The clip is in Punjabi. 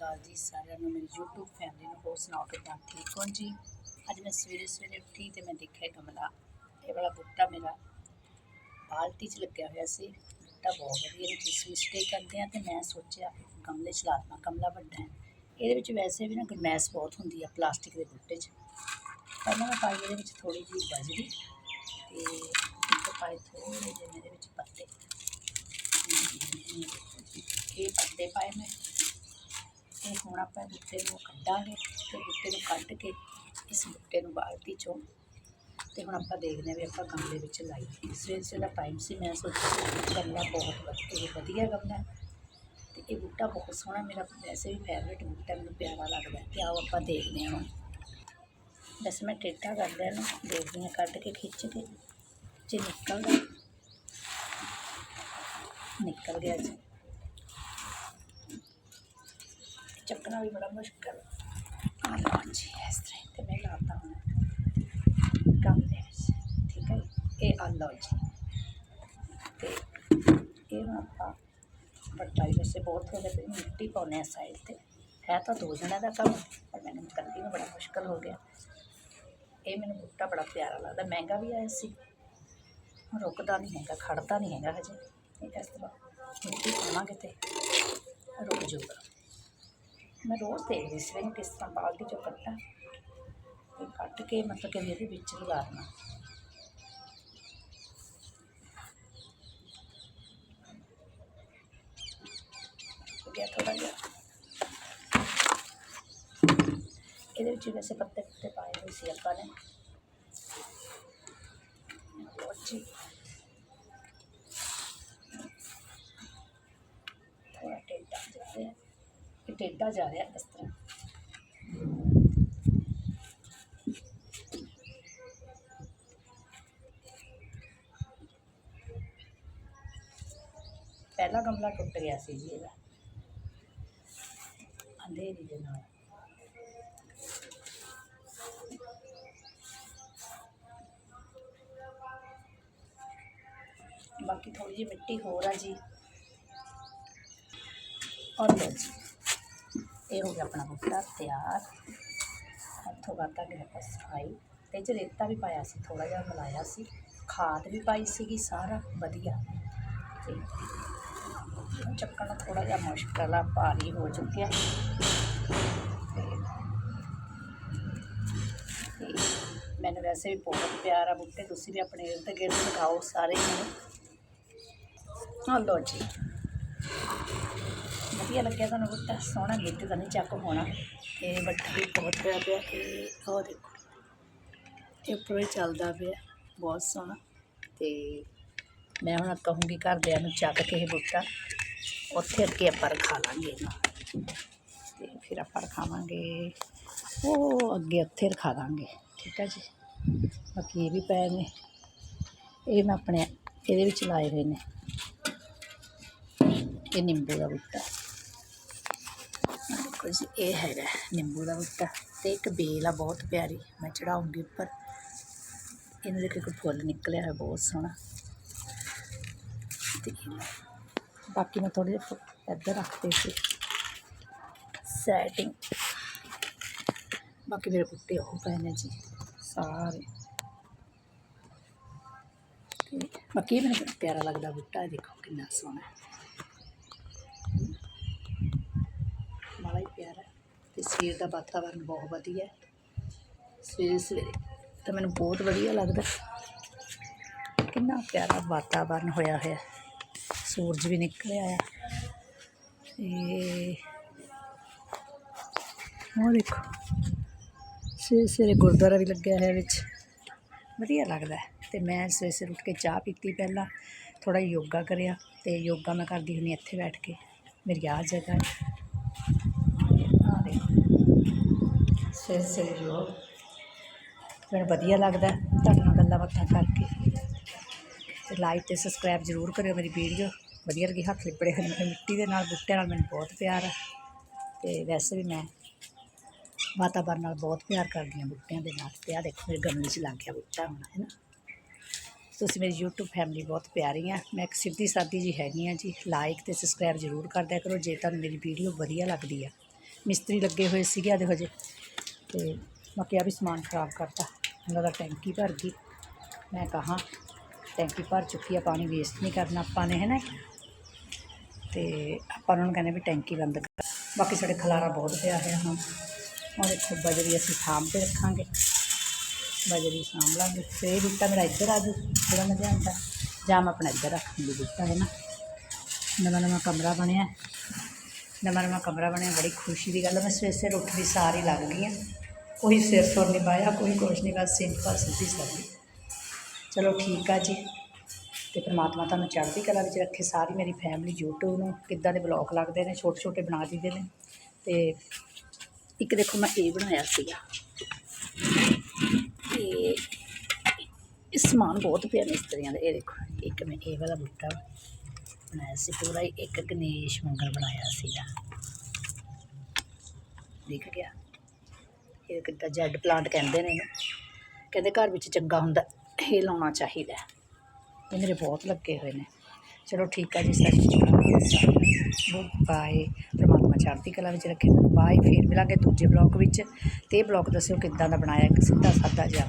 ਅਕਾਲ ਜੀ ਸਾਰਿਆਂ ਨੂੰ, ਮੇਰੀ YouTube ਫੈਮਿਲੀ ਨੂੰ ਹੋਰ ਸੁਣਾਓ ਕਿੱਦਾਂ? ਠੀਕ ਹੋ ਜੀ? ਅੱਜ ਮੈਂ ਸਵੇਰੇ ਸਵੇਰੇ ਉੱਠੀ ਤੇ ਮੈਂ ਦੇਖਿਆ ਗਮਲਾ। ਇਹ ਵਾਲਾ ਬੂਟਾ ਮੇਰਾ ਬਾਲਟੀ 'ਚ ਲੱਗਿਆ ਹੋਇਆ ਸੀ। ਬੂਟਾ ਬਹੁਤ ਵਧੀਆ ਇਹਨੂੰ ਕਿਸੇ ਸਟੇ ਕਰਦੇ ਆ ਤੇ ਮੈਂ ਸੋਚਿਆ ਗਮਲੇ 'ਚ ਲਾ ਗਮਲਾ ਵੱਡਾ ਹੈ। ਇਹਦੇ ਵਿੱਚ ਵੈਸੇ ਵੀ ਨਾ ਗਰਮੈਸ਼ ਬਹੁਤ ਹੁੰਦੀ ਆ ਪਲਾਸਟਿਕ ਦੇ ਬੂਟੇ 'ਚ। ਪਹਿਲਾਂ ਮੈਂ ਪਾਈ, ਇਹਦੇ ਵਿੱਚ ਥੋੜੀ ਜਿਹੀ ਬਜਰੀ ਤੇ ਇੱਕ ਪਾਏ ਥੋੜੇ ਜਿਹੇ ਮੇਰੇ ਵਿੱਚ ਪੱਤੇ। ਇਹ ਪੱਤੇ ਪਾਏ ਮੈਂ। ਤੇ ਹੁਣ ਆਪਾਂ ਬੂਟੇ ਨੂੰ ਕੱਢਾਂਗੇ ਤੇ ਬੂਟੇ ਨੂੰ ਕੱਢ ਕੇ ਇਸ ਬੂਟੇ ਨੂੰ ਬਾਲਟੀ ਚੋਂ ਤੇ ਹੁਣ ਆਪਾਂ ਦੇਖਦੇ ਹਾਂ ਵੀ ਆਪਾਂ ਗਮਲੇ ਵਿੱਚ ਲਾਈਏ ਸਵੇਰ ਸਵੇਰ ਦਾ ਟਾਈਮ ਸੀ। ਮੈਂ ਸੋਚਿਆ ਗਮਲਾ ਬਹੁਤ ਵਧੀਆ ਵਧੀਆ ਗਮਲਾ ਹੈ। ਤੇ ਇਹ ਬੂਟਾ ਬਹੁਤ ਸੋਹਣਾ ਮੇਰਾ ਵੈਸੇ ਵੀ ਫੇਵਰੇਟ ਬੂਟਾ, ਮੈਨੂੰ ਪਿਆਰਾ ਲੱਗਦਾ ਹੈ। ਤੇ ਆਓ ਆਪਾਂ ਦੇਖਦੇ ਹਾਂ ਹੁਣ। ਬਸ ਮੈਂ ਟੇਟਾ ਕਰ ਲਿਆ ਇਹਨੂੰ। ਦੇਖਦੀ ਹਾਂ, ਕੱਢ ਕੇ ਖਿੱਚ ਕੇ। ਜੇ ਨਿਕਲਦਾ। ਨਿਕਲ ਗਿਆ ਜੀ। ਚੱਕਣਾ ਵੀ ਬੜਾ ਮੁਸ਼ਕਲ। ਆ ਲਓ ਜੀ, ਇਸ ਤਰ੍ਹਾਂ ਤੇ ਮੈਂ ਲਾਤਾ ਹੁਣ। ਕੰਮ ਦੇ ਵਿੱਚ, ਠੀਕ ਹੈ ਇਹ ਆ ਲਓ ਜੀ। ਤੇ ਇਹ ਹੁਣ ਆਪਾਂ ਵੱਡਾ ਹੀ ਵੈਸੇ ਬਹੁਤ ਹੋ ਗਿਆ ਮਿੱਟੀ ਪਾਉਣੇ ਆ ਸਾਈਡ ਤੇ। ਹੈ ਤਾਂ ਦੋ ਜਣਿਆਂ ਦਾ ਕੰਮ, ਪਰ ਮੈਨੂੰ ਇਕੱਲੀ ਨੂੰ ਬੜਾ ਮੁਸ਼ਕਲ ਹੋ ਗਿਆ। ਇਹ ਮੈਨੂੰ ਬੂਟਾ ਬੜਾ ਪਿਆਰਾ ਲੱਗਦਾ। ਮਹਿੰਗਾ ਵੀ ਆਇਆ ਸੀ। ਰੁਕਦਾ ਨਹੀਂ ਹੈਗਾ, ਖੜਦਾ ਨਹੀਂ ਹੈਗਾ ਹਜੇ। ਇਸ ਤਰ੍ਹਾਂ ਮਿੱਟੀ ਪਾਵਾਂਗੇ ਤੇ ਰੁਕ ਜਾਊਗਾ। ਮੈਂ ਰੋਜ਼ ਦੇਖਦੀ ਸੀ ਵੀ ਇਹਨੂੰ ਕਿਸ ਤਰ੍ਹਾਂ ਬਾਲਟੀ ਚੋਂ ਕੱਢਾਂ ਤੇ ਕੱਢ ਕੇ ਮਤਲਬ ਕਿ ਇਹਦੇ ਵਿੱਚ ਲਗਾ ਦੇਣਾ ਹੋ ਗਿਆ ਥੋੜਾ ਜਿਹਾ। ਇਹਦੇ ਵਿੱਚ ਵੈਸੇ ਪੱਤੇ ਪੱਤੇ ਪਾਏ ਹੋਏ ਸੀ ਆਪਾਂ ਨੇ। ਲਓ ਟੇਢਾ ਜਾ ਰਿਹਾ ਇਸ ਤਰ੍ਹਾਂ। ਪਹਿਲਾ ਗਮਲਾ ਟੁੱਟ ਗਿਆ ਸੀ ਜੀ ਇਹਦਾ। ਅੰਧੇਰੀ ਦੇ ਨਾਲ। ਬਾਕੀ ਥੋੜੀ ਜਿਹੀ ਮਿੱਟੀ ਹੋਰ ਆ ਜੀ। ਔਰ ਲਓ ਜੀ। ਇਹ ਹੋ ਗਿਆ ਆਪਣਾ ਬੂਟਾ ਤਿਆਰ ਹੱਥੋਂ ਕਰਤਾ ਗਿਆ ਆਪਾਂ ਸਫ਼ਾਈ ਤੇ ਇਹ 'ਚ ਰੇਤਾ ਵੀ ਪਾਇਆ ਸੀ ਥੋੜਾ ਜਿਹਾ ਮਿਲਾਇਆ ਸੀ ਖਾਦ ਵੀ ਪਾਈ ਸੀਗੀ ਸਾਰਾ ਵਧੀਆ ਤੇ ਇਹਨੂੰ ਚੱਕਣਾ ਥੋੜਾ ਜਿਹਾ ਮੁਸ਼ਕਲ ਆ ਭਾਰੀ ਹੋ ਚੁੱਕਿਆ ਤੇ ਤੇ ਮੈਨੂੰ ਵੈਸੇ ਵੀ ਬਹੁਤ ਪਿਆਰ ਆ ਬੂਟੇ ਤੁਸੀਂ ਵੀ ਆਪਣੇ ਇਰਦ ਗਿਰਦ ਲਗਾਓ ਸਾਰੇ ਨੂੰ ਹਾਂ ਲਓ ਜੀ ਵਧੀਆ ਲੱਗਿਆ ਤੁਹਾਨੂੰ ਬੂਟਾ, ਸੋਹਣਾ ਗਿੱਟ ਤਾਂ ਨਹੀਂ ਚੱਕ ਹੋਣਾ। ਇਹ ਵੱਡਾ ਵੀ ਬਹੁਤ ਪਿਆ ਪਿਆ ਤੇ ਉਹ ਦੇਖੋ, ਇਹ ਉੱਪਰੋਂ ਹੀ ਚੱਲਦਾ ਪਿਆ, ਬਹੁਤ ਸੋਹਣਾ। ਤੇ ਮੈਂ ਹੁਣ ਕਹੂੰਗੀ ਘਰਦਿਆਂ ਨੂੰ ਚੱਕ ਕੇ ਇਹ ਬੂਟਾ, ਉੱਥੇ ਅੱਗੇ ਆਪਾਂ ਰਖਾ ਲਾਂਗੇ ਇਹਨੂੰ। ਤੇ ਫਿਰ ਆਪਾਂ ਰਖਾਵਾਂਗੇ, ਉਹ ਅੱਗੇ ਉੱਥੇ ਰਖਾ ਦਾਂਗੇ, ਠੀਕ ਹੈ ਜੀ? ਬਾਕੀ ਇਹ ਵੀ ਪਏ ਨੇ ਇਹ ਮੈਂ ਆਪਣੇ, ਇਹਦੇ ਵਿੱਚ ਲਾਏ ਹੋਏ ਨੇ। ਇਹ ਨਿੰਬੂ ਦਾ ਬੂਟਾ। ਦੇਖੋ ਜੀ, ਇਹ ਹੈਗਾ ਨਿੰਬੂ ਦਾ ਬੂਟਾ ਤੇ ਇੱਕ ਬੇਲ ਆ, ਬਹੁਤ ਪਿਆਰੀ। ਮੈਂ ਚੜਾਉਂਗੀ ਉੱਪਰ। ਇਹਨੂੰ ਦੇਖੋ, ਇੱਕ ਫੁੱਲ ਨਿਕਲਿਆ ਹੈ ਬਹੁਤ ਸੋਹਣਾ। ਤੇ ਬਾਕੀ ਮੈਂ ਥੋੜੇ ਜਿਹੇ ਇੱਧਰ ਰੱਖਦੇ ਸੀ। ਸੈਟਿੰਗ ਬਾਕੀ ਮੇਰੇ ਬੂਟੇ ਉਹ ਪਏ ਨੇ ਜੀ, ਸਾਰੇ। ਬਾਕੀ ਇਹ ਮੈਨੂੰ ਪਿਆਰਾ ਲੱਗਦਾ ਬੂਟਾ, ਦੇਖੋ ਕਿੰਨਾ ਸੋਹਣਾ ਹੈ ਬੜਾ ਹੀ ਪਿਆਰਾ ਤੇ ਸਵੇਰ ਦਾ ਵਾਤਾਵਰਨ ਬਹੁਤ ਵਧੀਆ ਸਵੇਰੇ ਸਵੇਰੇ ਤਾਂ ਮੈਨੂੰ ਬਹੁਤ ਵਧੀਆ ਲੱਗਦਾ। ਕਿੰਨਾ ਪਿਆਰਾ ਵਾਤਾਵਰਨ ਹੋਇਆ ਹੋਇਆ ਸੂਰਜ ਵੀ ਨਿਕਲਿਆ ਆ। ਤੇ ਉਹ ਦੇਖੋ, ਸਵੇਰੇ ਸਵੇਰੇ ਗੁਰਦੁਆਰਾ ਵੀ ਲੱਗਿਆ ਹੋਇਆ ਵਿੱਚ। ਵਧੀਆ ਲੱਗਦਾ ਹੈ। ਤੇ ਮੈਂ ਸਵੇਰੇ ਸਵੇਰੇ ਉੱਠ ਕੇ ਚਾਹ ਪੀਤੀ ਪਹਿਲਾਂ ਥੋੜਾ ਯੋਗਾ ਕਰਿਆ ਤੇ ਯੋਗਾ ਮੈਂ ਕਰਦੀ ਹੁੰਦੀ ਇੱਥੇ ਬੈਠ ਕੇ। ਮੇਰੀ ਆਹ ਜਗ੍ਹਾ ਹੈ ਆਹ ਦੇਖੋ ਸਵੇਰੇ ਸਵੇਰੇ ਯੋਗ ਮੈਨੂੰ ਵਧੀਆ ਲੱਗਦਾ ਤੁਹਾਡੇ ਨਾਲ ਗੱਲਾਂ ਬਾਤਾਂ ਕਰਕੇ। ਤੇ ਲਾਈਕ ਤੇ ਸਬਸਕ੍ਰਾਈਬ ਜ਼ਰੂਰ ਕਰਿਓ ਮੇਰੀ ਵੀਡੀਓ ਵਧੀਆ ਲੱਗੀ ਹੱਥ ਲਿਪੜੇ ਹੋਏ ਨੇ ਮਿੱਟੀ ਦੇ ਨਾਲ, ਬੂਟਿਆਂ ਨਾਲ ਮੈਨੂੰ ਬਹੁਤ ਪਿਆਰ ਹੈ। ਤੇ ਵੈਸੇ ਵੀ ਮੈਂ ਵਾਤਾਵਰਨ ਨਾਲ ਬਹੁਤ ਪਿਆਰ ਕਰਦੀ ਹਾਂ ਬੂਟਿਆਂ ਦੇ ਨਾਲ। ਤੇ ਆਹ ਦੇਖੋ ਮੇਰੇ ਗਮਲੇ 'ਚ ਲੱਗ ਗਿਆ ਬੂਟਾ ਹੁਣ, ਹੈ ਨਾ? ਤੁਸੀਂ ਮੇਰੀ YouTube ਫੈਮਿਲੀ ਬਹੁਤ ਪਿਆਰੀ ਆ। ਮੈਂ ਇੱਕ ਸਿੱਧੀ ਸਾਦੀ ਜੀ ਹੈਗੀ ਆ ਜੀ। ਲਾਈਕ ਤੇ ਸਬਸਕ੍ਰਾਈਬ ਜ਼ਰੂਰ ਕਰਦਿਆ ਕਰੋ। ਜੇ ਤੁਹਾਨੂੰ ਮੇਰੀ ਵੀਡੀਓ ਵਧੀਆ ਲੱਗਦੀ ਆ। ਮਿਸਤਰੀ ਲੱਗੇ ਹੋਏ ਸੀਗੇ ਆਦੇ ਹਜੇ ਤੇ ਬਾਕੀ ਆ ਵੀ ਸਮਾਨ ਖਰਾਬ ਕਰਤਾ। ਉਹਨਾਂ ਦਾ ਟੈਂਕੀ ਭਰ ਗਈ। ਮੈਂ ਕਹਾ, ਟੈਂਕੀ ਭਰ ਚੁੱਕੀ ਆ, ਪਾਣੀ ਵੇਸਟ ਨਹੀਂ ਕਰਨਾ ਆਪਾਂ ਨੇ ਹੈ ਨਾ ਤੇ ਆਪਾਂ ਉਹਨਾਂ ਨੂੰ ਕਹਿੰਦੇ ਵੀ ਟੈਂਕੀ ਬੰਦ ਕਰ। ਬਾਕੀ ਸਾਡੇ ਖਲਾਰਾ ਬਹੁਤ ਪਿਆ ਹੈ ਹੁਣ। ਉਹ ਦੇਖੋ, ਬਜਰੀ ਅਸੀਂ ਸਾਂਭ ਕੇ ਰੱਖਾਂਗੇ। ਬਜਰੀ ਸਾਂਭ ਲਾਂਗੇ। ਤੇ ਇਹ ਬੂਟਾ ਮੇਰਾ ਇੱਧਰ ਆ ਜੂ ਜਿਹੜਾ ਮੈਂ ਲਿਆਂਦਾ। ਜਾਂ ਮੈਂ ਆਪਣਾ ਇੱਧਰ ਰੱਖ ਦਿੰਦੀ ਬੂਟਾ ਹੈ ਨਾ ਨਵਾਂ ਨਵਾਂ ਕਮਰਾ ਬਣਿਆ। ਨਵਾਂ ਨਵਾਂ ਕਮਰਾ ਬਣਿਆ, ਬੜੀ ਖੁਸ਼ੀ ਦੀ ਗੱਲ ਹੈ। ਮੈਂ ਸਵੇਰ ਸਵੇਰ ਉੱਠਦੀ ਸਾਰੀ ਲੱਗ ਗਈ ਹਾਂ ਕੋਈ ਸਿਰ ਸੁਰ ਨਹੀਂ ਪਾਇਆ ਕੋਈ ਕੁਛ ਨਹੀਂ ਬਸ ਸਿੰਪਲ ਸਿੱਧੀ ਸਾਦੀ ਚਲੋ ਠੀਕ ਆ ਜੀ ਤੇ ਪ੍ਰਮਾਤਮਾ ਤੁਹਾਨੂੰ ਚੜ੍ਹਦੀ ਕਲਾ ਵਿੱਚ ਰੱਖੇ ਸਾਰੀ ਮੇਰੀ ਫੈਮਿਲੀ YouTube ਨੂੰ ਕਿੱਦਾਂ ਦੇ ਬਲੌਗ ਲੱਗਦੇ ਨੇ ਛੋਟੇ ਛੋਟੇ ਬਣਾ ਦਿੰਦੇ ਨੇ ਤੇ ਇੱਕ ਦੇਖੋ ਮੈਂ ਇਹ ਬਣਾਇਆ ਸੀਗਾ ਤੇ ਇਹ ਸਮਾਨ ਬਹੁਤ ਪਿਆ ਮਿਸਤਰੀਆਂ ਦਾ ਇਹ ਦੇਖੋ ਇੱਕ ਮੈਂ ਇਹ ਵਾਲਾ ਬੂਟਾ ਬਣਾਇਆ ਸੀ ਪੂਰਾ ਹੀ ਇੱਕ ਗਣੇਸ਼ ਮੰਗਲ ਬਣਾਇਆ ਸੀਗਾ ਦਿਖ ਗਿਆ ਇਹ ਕਿੱਦਾਂ ਜੈਡ ਪਲਾਂਟ ਕਹਿੰਦੇ ਨੇ ਕਹਿੰਦੇ ਘਰ ਵਿੱਚ ਚੰਗਾ ਹੁੰਦਾ, ਇਹ ਲਾਉਣਾ ਚਾਹੀਦਾ ਹੈ। ਇਹ ਮੇਰੇ ਬਹੁਤ ਲੱਗੇ ਹੋਏ ਨੇ। ਚਲੋ ਠੀਕ ਆ ਜੀ, ਸਤਿ ਸ਼੍ਰੀ ਅਕਾਲ। ਬਾਏ। ਪ੍ਰਮਾਤਮਾ ਚੜ੍ਹਦੀ ਕਲਾ ਵਿੱਚ ਰੱਖੇ। ਬਾਏ, ਫੇਰ ਮਿਲਾਂਗੇ ਦੂਜੇ ਬਲੌਗ ਵਿੱਚ। ਤੇ ਇਹ ਬਲੌਗ ਦੱਸਿਓ ਕਿੱਦਾਂ ਦਾ ਬਣਾਇਆ, ਇੱਕ ਸਿੱਧਾ ਸਾਦਾ ਜਿਹਾ।